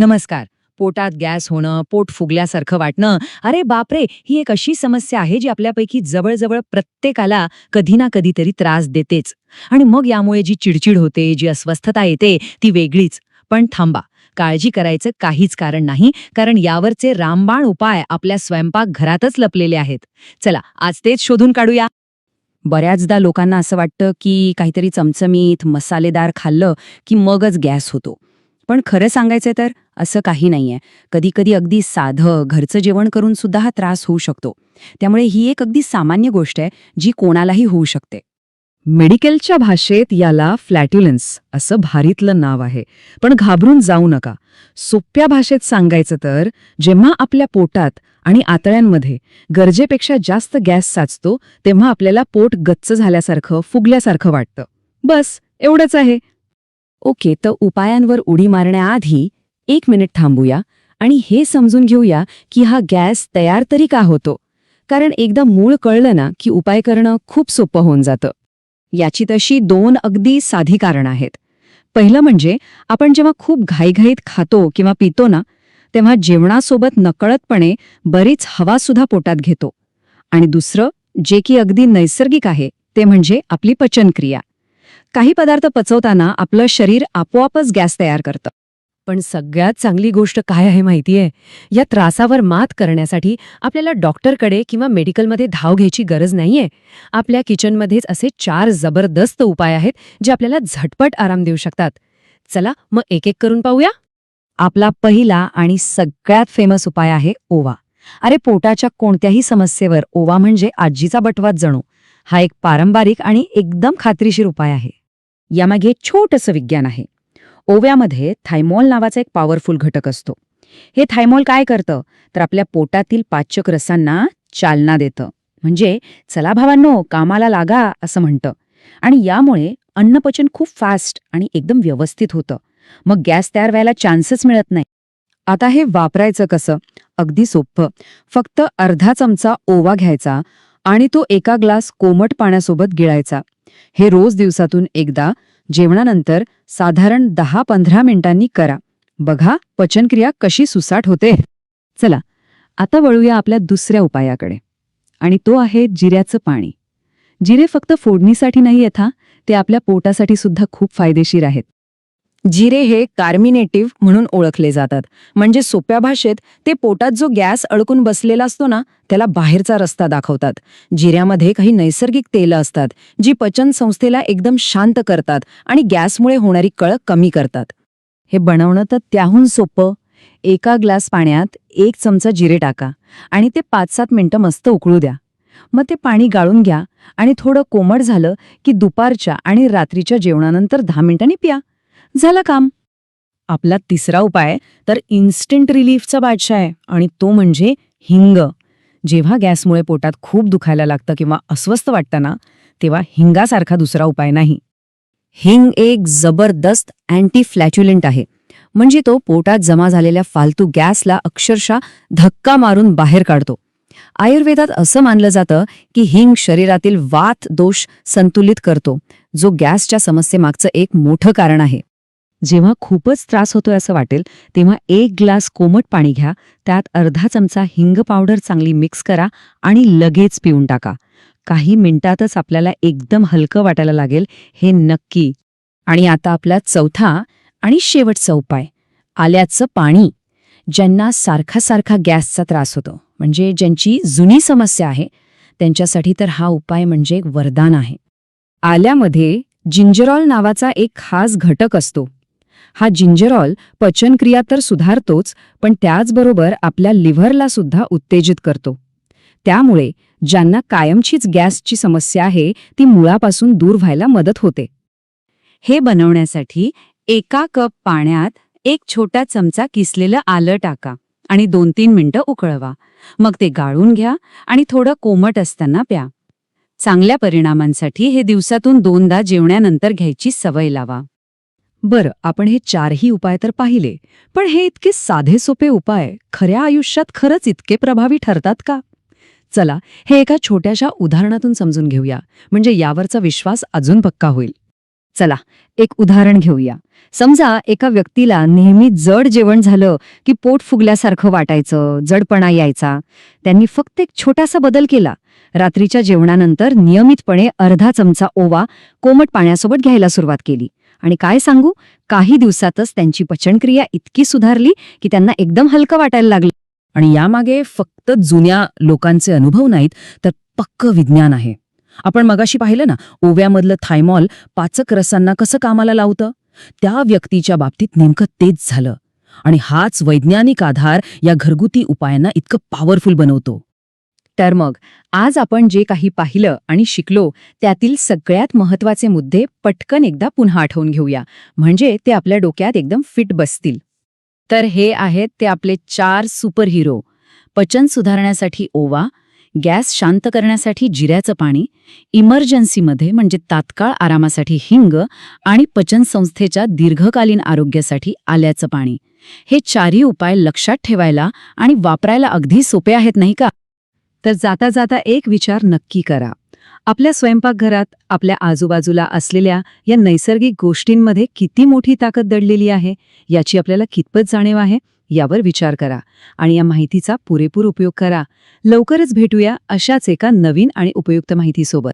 नमस्कार. पोटात गॅस होणं पोट फुगल्यासारखं वाटणं अरे बापरे ही एक अशी समस्या आहे जी आपल्यापैकी जवळजवळ प्रत्येकाला कधी ना कधीतरी त्रास देतेच. आणि मग यामुळे जी चिडचिड होते जी अस्वस्थता येते ती वेगळीच. पण थांबा काळजी करायचं काहीच कारण नाही कारण यावरचे रामबाण उपाय आपल्या स्वयंपाक घरातच लपलेले आहेत. चला आज तेच शोधून काढूया. बऱ्याचदा लोकांना असं वाटतं की काहीतरी चमचमीत मसालेदार खाल्लं की मगच गॅस होतो. पण खरं सांगायचं तर असं काही नाहीये. कधी कधी अगदी साधं घरचं जेवण करून सुद्धा हा त्रास होऊ शकतो. त्यामुळे ही एक अगदी सामान्य गोष्ट आहे जी कोणालाही होऊ शकते. मेडिकलच्या भाषेत याला फ्लॅट्युलन्स असं भारीतलं नाव आहे. पण घाबरून जाऊ नका. सोप्या भाषेत सांगायचं तर जेव्हा आपल्या पोटात आणि आतळ्यांमध्ये गरजेपेक्षा जास्त गॅस साचतो तेव्हा आपल्याला पोट गच्च झाल्यासारखं फुगल्यासारखं वाटतं. बस एवढंच आहे. ओके तर उपायांवर उडी मारण्याआधी एक मिनिट थांबूया आणि हे समजून घेऊया की हा गॅस तयार तरी का होतो. कारण एकदा मूळ कळलं ना की उपाय करणं खूप सोपं होऊन जातं. याची तशी दोन अगदी साधी कारण आहेत. पहिलं म्हणजे आपण जेव्हा खूप घाईघाईत खातो किंवा पितो ना तेव्हा जेवणासोबत नकळतपणे बरीच हवासुद्धा पोटात घेतो. आणि दुसरं जे की अगदी नैसर्गिक आहे ते म्हणजे आपली पचनक्रिया. काही पदार्थ पचवताना आपलं शरीर आपोआपच गॅस तयार करतं. पण सगळ्यात चांगली गोष्ट काय आहे माहितीये? या त्रासावर मात करण्यासाठी आपल्याला डॉक्टरकडे किंवा मेडिकलमध्ये धाव घ्यायची गरज नाहीये. आपल्या किचनमध्येच असे चार जबरदस्त उपाय आहेत जे आपल्याला झटपट आराम देऊ शकतात. चला मग एक एक करून पाहूया. आपला पहिला आणि सगळ्यात फेमस उपाय आहे ओवा. अरे पोटाच्या कोणत्याही समस्येवर ओवा म्हणजे आजीचा बटवाच जणू. हा एक पारंपरिक आणि एकदम खात्रीशीर उपाय आहे. यामागे छोटंसं विज्ञान आहे. ओव्यामध्ये थायमॉल नावाचा एक पॉवरफुल घटक असतो. हे थायमॉल काय करतं? तर आपल्या पोटातील पाचक रसांना चालना देतं. म्हणजे चला भावांनो कामाला लागा असं म्हणतं. आणि यामुळे अन्नपचन खूप फास्ट आणि एकदम व्यवस्थित होतं. मग गॅस तयार व्हायला चान्सच मिळत नाही. आता हे वापरायचं कसं? अगदी सोपं फक्त अर्धा चमचा ओवा घ्यायचा आणि तो एका ग्लास कोमट पाण्यासोबत गिळायचा. हे रोज दिवसातून एकदा जेवणानंतर साधारण दहा पंधरा मिनिटांनी करा. बघा पचनक्रिया कशी सुसाट होते. चला आता वळूया आपल्या दुसऱ्या उपायाकडे. आणि तो आहे जिऱ्याचं पाणी. जिरे फक्त फोडणीसाठी नाही येथा ते आपल्या पोटासाठी सुद्धा खूप फायदेशीर आहेत. जिरे हे कार्मिनेटिव्ह म्हणून ओळखले जातात. म्हणजे सोप्या भाषेत ते पोटात जो गॅस अडकून बसलेला असतो ना त्याला बाहेरचा रस्ता दाखवतात. जिऱ्यामध्ये काही नैसर्गिक तेलं असतात जी पचन संस्थेला एकदम शांत करतात आणि गॅसमुळे होणारी कळ कमी करतात. हे बनवणं तर त्याहून सोपं. एका ग्लास पाण्यात एक चमचा जिरे टाका आणि ते पाच सात मिनिटं मस्त उकळू द्या. मग ते पाणी गाळून घ्या आणि थोडं कोमट झालं की दुपारच्या आणि रात्रीच्या जेवणानंतर दहा मिनिटांनी प्या. झालं काम. आपला तिसरा उपाय तर इन्स्टंट रिलीफचा बादशाह आहे आणि तो म्हणजे हिंग. जेव्हा गॅसमुळे पोटात खूप दुखायला लागतं किंवा अस्वस्थ वाटतं ना तेव्हा हिंगासारखा दुसरा उपाय नाही. हिंग एक जबरदस्त अँटी फ्लॅच्युलंट आहे. म्हणजे तो पोटात जमा झालेल्या फालतू गॅसला अक्षरशः धक्का मारून बाहेर काढतो. आयुर्वेदात असं मानलं जातं की हिंग शरीरातील वात दोष संतुलित करतो जो गॅसच्या समस्येमागचं एक मोठं कारण आहे. जेव्हा खूपच त्रास होतोय असं वाटेल तेव्हा एक ग्लास कोमट पाणी घ्या त्यात अर्धा चमचा हिंग पावडर चांगली मिक्स करा आणि लगेच पिऊन टाका. काही मिनिटातच आपल्याला एकदम हलकं वाटायला लागेल हे नक्की. आणि आता आपला चौथा आणि शेवटचा उपाय आल्याचं पाणी ज्यांना सारखा सारखा गॅसचा त्रास होतो म्हणजे ज्यांची जुनी समस्या आहे त्यांच्यासाठी तर हा उपाय म्हणजे वरदान आहे. आल्यामध्ये जिंजरॉल नावाचा एक खास घटक असतो. हा जिंजरॉल पचनक्रिया तर सुधारतोच पण त्याचबरोबर आपल्या लिव्हरला सुद्धा उत्तेजित करतो. त्यामुळे ज्यांना कायमचीच गॅसची समस्या आहे ती मुळापासून दूर व्हायला मदत होते. हे बनवण्यासाठी एका कप पाण्यात एक छोटा चमचा किसलेलं आलं टाका आणि दोन तीन मिनिटं उकळवा. मग ते गाळून घ्या आणि थोडं कोमट असताना प्या. चांगल्या परिणामांसाठी हे दिवसातून दोनदा जेवण्यानंतर घ्यायची सवय लावा. बरं आपण हे चारही उपाय तर पाहिले पण हे इतके साधे सोपे उपाय खऱ्या आयुष्यात खरंच इतके प्रभावी ठरतात का? चला हे एका छोट्याशा उदाहरणातून समजून घेऊया म्हणजे यावरचा विश्वास अजून पक्का होईल. चला एक उदाहरण घेऊया. समजा एका व्यक्तीला नेहमी जड जेवण झालं की पोट फुगल्यासारखं वाटायचं जडपणा यायचा. त्यांनी फक्त एक छोटासा बदल केला. रात्रीच्या जेवणानंतर नियमितपणे अर्धा चमचा ओवा कोमट पाण्यासोबत घ्यायला सुरुवात केली. आणि काय सांगू? काही दिवसातच त्यांची पचनक्रिया इतकी सुधारली की त्यांना एकदम हलकं वाटायला लागलं. आणि यामागे फक्त जुन्या लोकांचे अनुभव नाहीत तर पक्क विज्ञान आहे. आपण मगाशी पाहिलं ना ओव्यामधलं थायमॉल पाचक रसांना कसं कामाला लावतं? त्या व्यक्तीच्या बाबतीत नेमकं तेच झालं. आणि हाच वैज्ञानिक आधार या घरगुती उपायांना इतकं पॉवरफुल बनवतो. तर मग आज आपण जे काही पाहिलं आणि शिकलो त्यातील सगळ्यात महत्त्वाचे मुद्दे पटकन एकदा पुन्हा आठवून घेऊया. म्हणजे ते आपल्या डोक्यात एकदम फिट बसतील. तर हे आहेत ते आपले चार सुपरहिरो. पचन सुधारण्यासाठी ओवा गॅस शांत करण्यासाठी जिऱ्याचं पाणी इमर्जन्सीमध्ये म्हणजे तात्काळ आरामासाठी हिंग आणि पचन संस्थेच्या दीर्घकालीन आरोग्यासाठी आल्याचं पाणी. हे चारही उपाय लक्षात ठेवायला आणि वापरायला अगदी सोपे आहेत नाही का? तर जाता जाता एक विचार नक्की करा. आपल्या स्वयंपाकघरात आपल्या आजूबाजूला असलेल्या या नैसर्गिक गोष्टींमध्ये किती मोठी ताकद दडलेली आहे याची आपल्याला कितपत जाणीव आहे यावर विचार करा आणि या माहितीचा पुरेपूर उपयोग करा. लवकरच भेटूया अशाच एका नवीन आणि उपयुक्त माहितीसोबत.